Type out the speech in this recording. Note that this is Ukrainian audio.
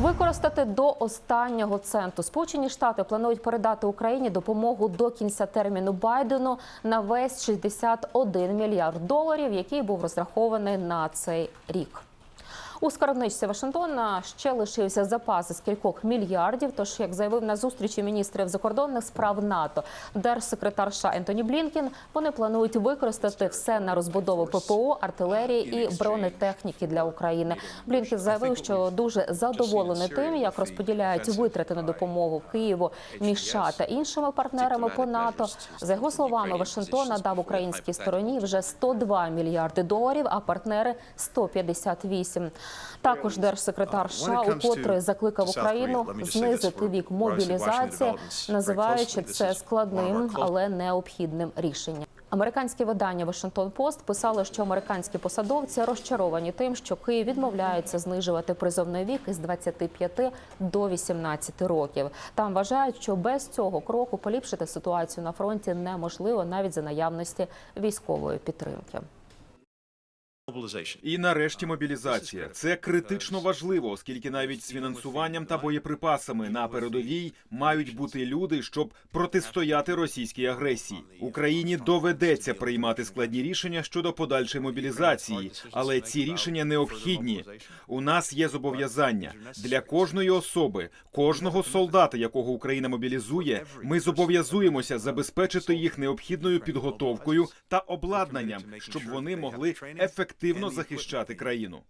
Використати до останнього центу Сполучені Штати планують передати Україні допомогу до кінця терміну Байдену на весь 61 мільярд доларів, який був розрахований на цей рік. У скарбничці Вашингтона ще лишився запас з кількох мільярдів. Тож, як заявив на зустрічі міністрів закордонних справ НАТО, держсекретар США Ентоні Блінкін, вони планують використати все на розбудову ППО, артилерії і бронетехніки для України. Блінкін заявив, що дуже задоволений тим, як розподіляють витрати на допомогу Києву між США та іншими партнерами по НАТО. За його словами, Вашингтон надав українській стороні вже 102 мільярди доларів, а партнери 158. Також держсекретар США укотре закликав Україну знизити вік мобілізації, називаючи це складним, але необхідним рішенням. Американське видання Вашингтон Пост писало, що американські посадовці розчаровані тим, що Київ відмовляється знижувати призовний вік із 25 до 18 років. Там вважають, що без цього кроку поліпшити ситуацію на фронті неможливо навіть за наявності військової підтримки. І нарешті мобілізація. Це критично важливо, оскільки навіть з фінансуванням та боєприпасами на передовій мають бути люди, щоб протистояти російській агресії. Україні доведеться приймати складні рішення щодо подальшої мобілізації, але ці рішення необхідні. У нас є зобов'язання для кожної особи, кожного солдата, якого Україна мобілізує. Ми зобов'язуємося забезпечити їх необхідною підготовкою та обладнанням, щоб вони могли ефективно захищати країну.